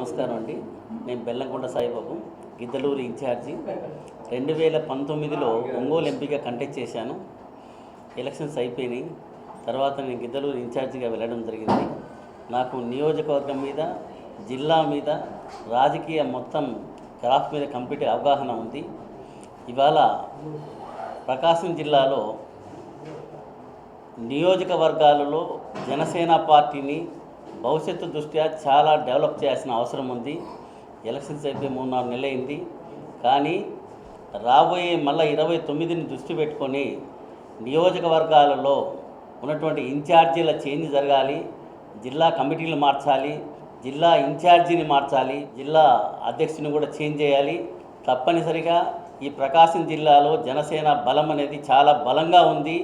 నమస్కారం అండి. నేను బెల్లంకొండ సాయిబాబు గిద్దలూరు ఇన్ఛార్జి. రెండు వేల పంతొమ్మిదిలో ఒంగోలు ఎంపీగా కంటెక్ట్ చేశాను. ఎలక్షన్స్ అయిపోయినాయి. తర్వాత నేను గిద్దలూరు ఇన్ఛార్జిగా వెళ్ళడం జరిగింది. నాకు నియోజకవర్గం మీద జిల్లా మీద రాజకీయ మొత్తం క్రాఫ్ట్ మీద కంప్లీట్ అవగాహన ఉంది. ఇవాళ ప్రకాశం జిల్లాలో నియోజకవర్గాలలో జనసేన పార్టీని భవిష్యత్తు దృష్ట్యా చాలా డెవలప్ చేయాల్సిన అవసరం ఉంది. ఎలక్షన్స్ అయితే మూడు నాలుగు నెలలు అయింది కానీ రాబోయే మళ్ళీ ఇరవై తొమ్మిదిని దృష్టి పెట్టుకొని నియోజకవర్గాలలో ఉన్నటువంటి ఇన్ఛార్జీల చేంజ్ జరగాలి. జిల్లా కమిటీలు మార్చాలి. జిల్లా ఇన్ఛార్జీని మార్చాలి. జిల్లా అధ్యక్షుని కూడా చేంజ్ చేయాలి. తప్పనిసరిగా ఈ ప్రకాశం జిల్లాలో జనసేన బలం అనేది చాలా బలంగా ఉంది.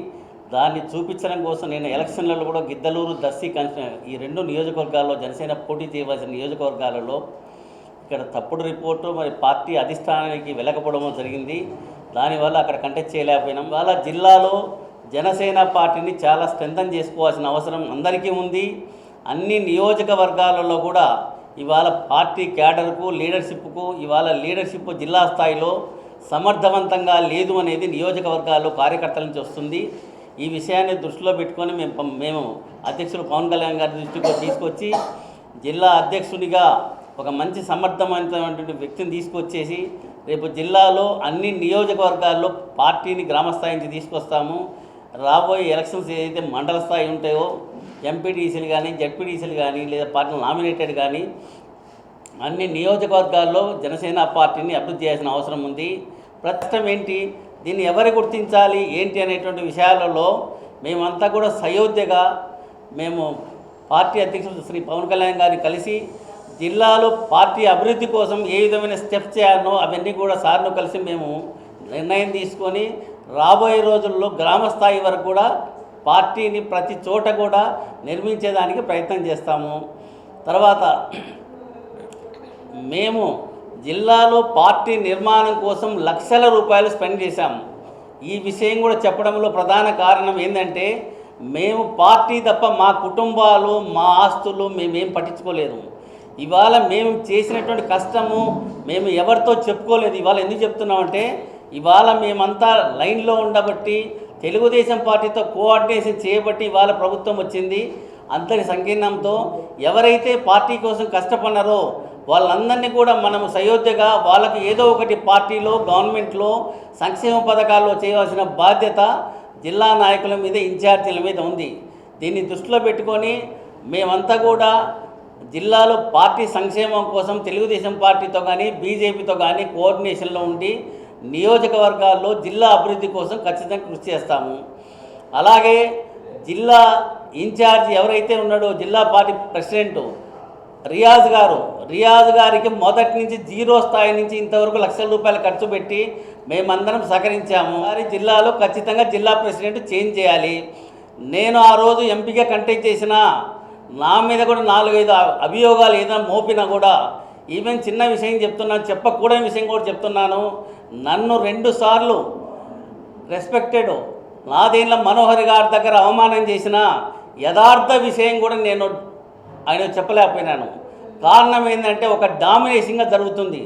దాన్ని చూపించడం కోసం నేను ఎలక్షన్లలో కూడా గిద్దలూరు దర్శి కన్స్టి ఈ రెండు నియోజకవర్గాల్లో జనసేన పోటీ చేయవలసిన నియోజకవర్గాలలో ఇక్కడ తప్పుడు రిపోర్టు మరి పార్టీ అధిష్టానానికి వెళ్ళకపోవడం జరిగింది. దానివల్ల అక్కడ కంటెక్ట్ చేయలేకపోయినాం. వాళ్ళ జిల్లాలో జనసేన పార్టీని చాలా స్ట్రెంథన్ చేసుకోవాల్సిన అవసరం అందరికీ ఉంది. అన్ని నియోజకవర్గాలలో కూడా ఇవాళ పార్టీ క్యాడర్కు లీడర్షిప్కు ఇవాళ లీడర్షిప్ జిల్లా స్థాయిలో సమర్థవంతంగా లేదు అనేది నియోజకవర్గాల్లో కార్యకర్తల నుంచి వస్తుంది. ఈ విషయాన్ని దృష్టిలో పెట్టుకొని మేము మేము అధ్యక్షులు పవన్ కళ్యాణ్ గారి దృష్టికి తీసుకొచ్చి జిల్లా అధ్యక్షునిగా ఒక మంచి సమర్థమైనటువంటి వ్యక్తిని తీసుకొచ్చేసి రేపు జిల్లాలో అన్ని నియోజకవర్గాల్లో పార్టీని గ్రామస్థాయి నుంచి తీసుకొస్తాము. రాబోయే ఎలక్షన్స్ ఏదైతే మండల స్థాయి ఉంటాయో ఎంపీటీసీలు కానీ జడ్పీటీసీలు కానీ లేదా పార్టీ నామినేటెడ్ కానీ అన్ని నియోజకవర్గాల్లో జనసేన పార్టీని అభివృద్ధి చేయాల్సిన అవసరం ఉంది. ప్రస్తుతం ఏంటి? దీన్ని ఎవరు గుర్తించాలి ఏంటి అనేటువంటి విషయాలలో మేమంతా కూడా సయోధ్యగా మేము పార్టీ అధ్యక్షుడు శ్రీ పవన్ కళ్యాణ్ గారిని కలిసి జిల్లాలో పార్టీ అభివృద్ధి కోసం ఏ విధమైన స్టెప్స్ చేయాలనో అవన్నీ కూడా సార్ను కలిసి మేము నిర్ణయం తీసుకొని రాబోయే రోజుల్లో గ్రామ స్థాయి వరకు కూడా పార్టీని ప్రతి చోట కూడా నిర్మించేదానికి ప్రయత్నం చేస్తాము. తర్వాత మేము జిల్లాలో పార్టీ నిర్మాణం కోసం లక్షల రూపాయలు స్పెండ్ చేశాము ఈ విషయం కూడా చెప్పడంలో ప్రధాన కారణం ఏంటంటే మేము పార్టీ తప్ప మా కుటుంబాలు మా ఆస్తులు మేమేం పట్టించుకోలేదు. ఇవాళ మేము చేసినటువంటి కష్టము మేము ఎవరితో చెప్పుకోలేదు. ఇవాళ ఎందుకు చెప్తున్నామంటే ఇవాళ మేమంతా లైన్లో ఉండబట్టి తెలుగుదేశం పార్టీతో కోఆర్డినేషన్ చేయబట్టి ఇవాళ ప్రభుత్వం వచ్చింది. అంతటి సంకీర్ణంతో ఎవరైతే పార్టీ కోసం కష్టపడినారో వాళ్ళందరినీ కూడా మనము సయోధ్యగా వాళ్ళకి ఏదో ఒకటి పార్టీలో గవర్నమెంట్లో సంక్షేమ పథకాల్లో చేయవలసిన బాధ్యత జిల్లా నాయకుల మీద ఇన్ఛార్జీల మీద ఉంది. దీన్ని దృష్టిలో పెట్టుకొని మేమంతా కూడా జిల్లాలో పార్టీ సంక్షేమం కోసం తెలుగుదేశం పార్టీతో కానీ బీజేపీతో కానీ కోఆర్డినేషన్లో ఉండి నియోజకవర్గాల్లో జిల్లా అభివృద్ధి కోసం ఖచ్చితంగా కృషి చేస్తాము. అలాగే జిల్లా ఇన్ఛార్జ్ ఎవరైతే ఉన్నాడో జిల్లా పార్టీ ప్రెసిడెంటు రియాజ్ గారు రియాజ్ గారికి మొదటి నుంచి జీరో స్థాయి నుంచి ఇంతవరకు లక్షల రూపాయలు ఖర్చు పెట్టి మేమందరం సహకరించాము. వారి జిల్లాలో ఖచ్చితంగా జిల్లా ప్రెసిడెంట్ చేంజ్ చేయాలి. నేను ఆ రోజు ఎంపీగా కంటెక్ట్ చేసిన నా మీద కూడా నాలుగైదు అభియోగాలు ఏదైనా మోపినా కూడా ఈవెన్ చిన్న విషయం చెప్తున్నాను చెప్పకూడని విషయం కూడా చెప్తున్నాను. నన్ను రెండు సార్లు రెస్పెక్టెడ్ దీనిలో మనోహర్ గారి దగ్గర అవమానం చేసిన యథార్థ విషయం కూడా నేను ఆయన చెప్పలేకపోయినాను. కారణం ఏంటంటే ఒక డామినేషన్గా జరుగుతుంది.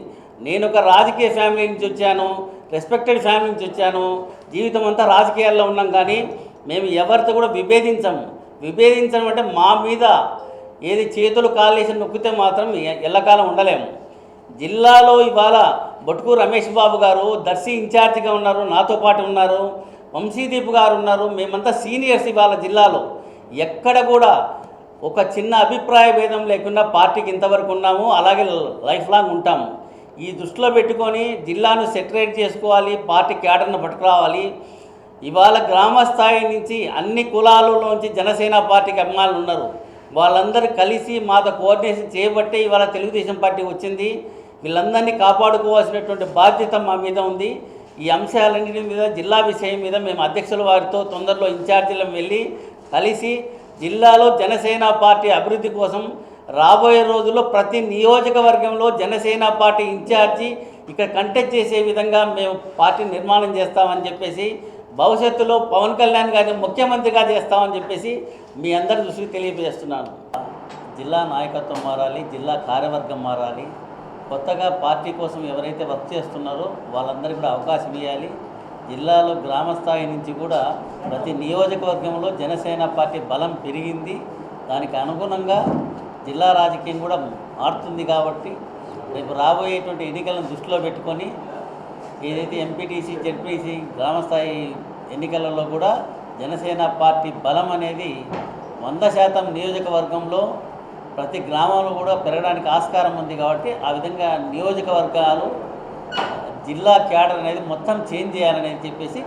నేను ఒక రాజకీయ ఫ్యామిలీ నుంచి వచ్చాను రెస్పెక్టెడ్ ఫ్యామిలీ నుంచి వచ్చాను. జీవితం అంతా రాజకీయాల్లో ఉన్నాం కానీ మేము ఎవరితో కూడా విభేదించము విభేదించడం అంటే మా మీద ఏది చేతులు కాలేసి నొక్కితే మాత్రం ఎల్లకాలం ఉండలేము. జిల్లాలో ఇవాళ బొట్కు రమేష్ బాబు గారు దర్శి ఇన్ఛార్జిగా ఉన్నారు నాతో పాటు ఉన్నారు. వంశీదీప్ గారు ఉన్నారు. మేమంతా సీనియర్స్ ఇవాళ జిల్లాలో. ఎక్కడ కూడా ఒక చిన్న అభిప్రాయ భేదం లేకుండా పార్టీకి ఇంతవరకు ఉన్నాము అలాగే లైఫ్ లాంగ్ ఉంటాము. ఈ దృష్టిలో పెట్టుకొని జిల్లాను సెటరేట్ చేసుకోవాలి పార్టీ క్యాడర్ను పట్టుకురావాలి. ఇవాళ గ్రామ స్థాయి నుంచి అన్ని కులాలలోంచి జనసేన పార్టీకి అభిమానులు ఉన్నారు. వాళ్ళందరూ కలిసి మాతో కోఆర్డినేషన్ చేయబట్టే ఇవాళ తెలుగుదేశం పార్టీ వచ్చింది. వీళ్ళందరినీ కాపాడుకోవాల్సినటువంటి బాధ్యత మా మీద ఉంది. ఈ అంశాలన్నిటి మీద జిల్లా విషయం మీద మేము అధ్యక్షుల వారితో తొందరలో ఇన్ఛార్జీలను వెళ్ళి కలిసి జిల్లాలో జనసేన పార్టీ అభివృద్ధి కోసం రాబోయే రోజుల్లో ప్రతి నియోజకవర్గంలో జనసేన పార్టీ ఇన్ఛార్జి ఇక్కడ కంటెక్ట్ చేసే విధంగా మేము పార్టీ నిర్మాణం చేస్తామని చెప్పేసి భవిష్యత్తులో పవన్ కళ్యాణ్ గారిని ముఖ్యమంత్రిగా చేస్తామని చెప్పేసి మీ అందరి దృష్టికి తెలియజేస్తున్నాను. జిల్లా నాయకత్వం మారాలి జిల్లా కార్యవర్గం మారాలి. కొత్తగా పార్టీ కోసం ఎవరైతే వర్క్ చేస్తున్నారో వాళ్ళందరికీ కూడా అవకాశం ఇవ్వాలి. జిల్లాలో గ్రామ స్థాయి నుంచి కూడా ప్రతి నియోజకవర్గంలో జనసేన పార్టీ బలం పెరిగింది. దానికి అనుగుణంగా జిల్లా రాజకీయం కూడా మారుతుంది కాబట్టి రేపు రాబోయేటువంటి ఎన్నికలను దృష్టిలో పెట్టుకొని ఏదైతే ఎంపీటీసీ జెడ్పీసీ గ్రామస్థాయి ఎన్నికలలో కూడా జనసేన పార్టీ బలం అనేది వంద శాతం నియోజకవర్గంలో ప్రతి గ్రామంలో కూడా పెరగడానికి ఆస్కారం ఉంది కాబట్టి ఆ విధంగా నియోజకవర్గాలు జిల్లా క్యాడర్ అనేది మొత్తం చేంజ్ చేయాలని చెప్పేసి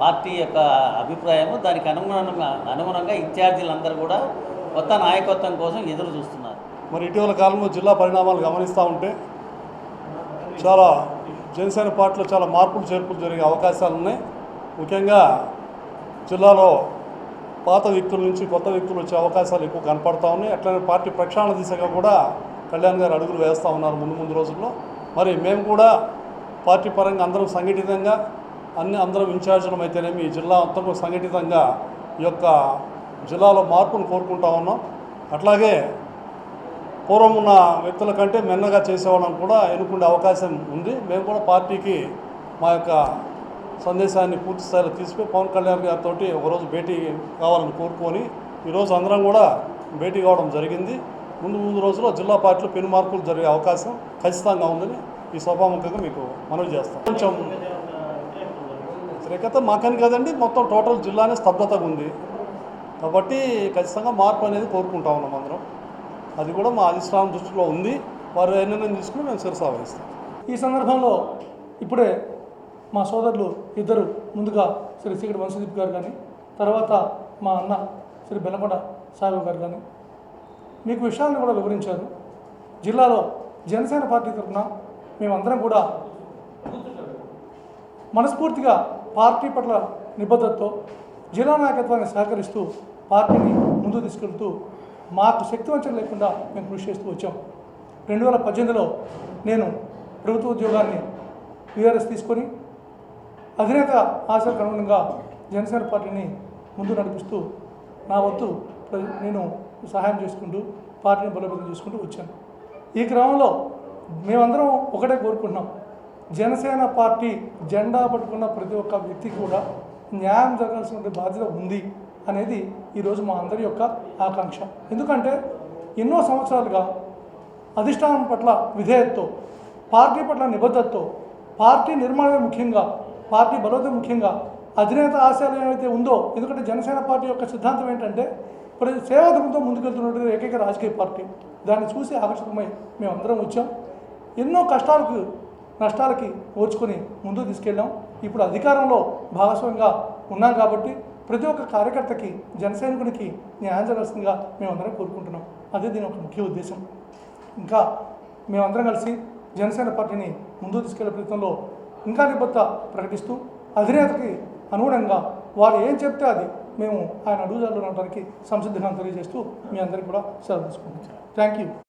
పార్టీ యొక్క అభిప్రాయము దానికి అనుగుణంగా అనుగుణంగా ఇన్ఛార్జీలందరూ కూడా కొత్త నాయకత్వం కోసం ఎదురు చూస్తున్నారు. మరి ఇటీవల కాలంలో జిల్లా పరిణామాలు గమనిస్తూ ఉంటే చాలా జనసేన పార్టీలో చాలా మార్పులు చేర్పులు జరిగే అవకాశాలు ఉన్నాయి. ముఖ్యంగా జిల్లాలో పాత వ్యక్తుల నుంచి కొత్త వ్యక్తులు వచ్చే అవకాశాలు ఎక్కువ కనపడతా ఉన్నాయి. అట్లనే పార్టీ ప్రక్షాళన దిశగా కూడా కళ్యాణ్ గారు అడుగులు వేస్తూ ఉన్నారు ముందు ముందు రోజుల్లో. మరి మేము కూడా పార్టీ పరంగా అందరం సంఘటితంగా అన్ని అందరం ఇన్ఛార్జీలం అయితేనేమి జిల్లా అంతా సంఘటితంగా ఈ యొక్క జిల్లాలో మార్పును కోరుకుంటా ఉన్నాం. అట్లాగే పూర్వం ఉన్న వ్యక్తుల కంటే మెన్నగా చేసేవాళ్ళని కూడా ఎన్నుకునే అవకాశం ఉంది. మేము కూడా పార్టీకి మా యొక్క సందేశాన్ని పూర్తి స్థాయిలో తీసుకుని పవన్ కళ్యాణ్ గారితో ఒకరోజు భేటీ కావాలని కోరుకొని ఈరోజు అందరం కూడా భేటీ కావడం జరిగింది. ముందు ముందు రోజుల్లో జిల్లా పార్టీలో పెను మార్పులు జరిగే అవకాశం ఖచ్చితంగా ఉందని ఈ శోభాముఖంగా మీకు మనవి చేస్తాం. కొంచెం వ్యతిరేకత మాకని కాదండి మొత్తం టోటల్ జిల్లానే స్తబ్దతగా ఉంది. కాబట్టి ఖచ్చితంగా మార్పు అనేది కోరుకుంటా ఉన్నాం అందరం. అది కూడా మా అధిష్టానం దృష్టిలో ఉంది. వారు నిర్ణయం తీసుకుని మేము శిరసావహిస్తాం ఈ సందర్భంలో ఇప్పుడే మా సోదరులు ఇద్దరు ముందుగా శ్రీ సీకటి వంశదీప్ గారు కానీ తర్వాత మా అన్న శ్రీ బెల్లకొండ సాయిబాబు గారు కానీ మీకు విషయాలను కూడా వివరించారు. జిల్లాలో జనసేన పార్టీ తరఫున మేమందరం కూడా మనస్ఫూర్తిగా పార్టీ పట్ల నిబద్ధతతో జిల్లా నాయకత్వాన్ని సహకరిస్తూ పార్టీని ముందుకు తీసుకెళ్తూ మాకు శక్తివంచన లేకుండా మేము కృషి చేస్తూ వచ్చాం. రెండు వేల పద్దెనిమిదిలో నేను ప్రభుత్వ ఉద్యోగాన్ని టీఆర్ఎస్ తీసుకొని అధినేత ఆశలకు అనుగుణంగా జనసేన పార్టీని ముందు నడిపిస్తూ నా వంతు నేను సహాయం చేసుకుంటూ పార్టీని బలోపేతం చేసుకుంటూ వచ్చాను. ఈ క్రమంలో మేమందరం ఒకటే కోరుకుంటున్నాం. జనసేన పార్టీ జెండా పట్టుకున్న ప్రతి ఒక్క వ్యక్తి కూడా న్యాయం జరగాల్సిన బాధ్యత ఉంది అనేది ఈరోజు మా అందరి యొక్క ఆకాంక్ష. ఎందుకంటే ఎన్నో సంవత్సరాలుగా అధిష్టానం పట్ల విధేయతతో పార్టీ పట్ల నిబద్ధతతో పార్టీ నిర్మాణమే ముఖ్యంగా పార్టీ బలోపేతం ముఖ్యంగా అధినేత ఆశయాలు ఏమైతే ఉందో ఎందుకంటే జనసేన పార్టీ యొక్క సిద్ధాంతం ఏంటంటే ప్రతి సేవాధర్మంతో ముందుకెళ్తున్నటువంటి ఏకైక రాజకీయ పార్టీ. దాన్ని చూసి ఆకర్షితమై మేమందరం వచ్చాం. ఎన్నో కష్టాలకు నష్టాలకి ఓర్చుకొని ముందుకు తీసుకెళ్ళాం. ఇప్పుడు అధికారంలో భాగస్వామ్యంగా ఉన్నాం కాబట్టి ప్రతి ఒక్క కార్యకర్తకి జనసైనికునికి న్యాయం జరగాల్సిందిగా మేమందరం కోరుకుంటున్నాం. అదే దీని ఒక ముఖ్య ఉద్దేశం. ఇంకా మేమందరం కలిసి జనసేన పార్టీని ముందుకు తీసుకెళ్ళే ప్రయత్నంలో ఇంకా నిబద్ధత ప్రకటిస్తూ అధినేతకి అనుగుణంగా వారు ఏం చెప్తే అది మేము ఆయన అడుగుదారులు ఉండడానికి సంసిద్ధంగా తెలియజేస్తూ మీ అందరికీ కూడా సెలవు తీసుకుంటున్నాం. Thank you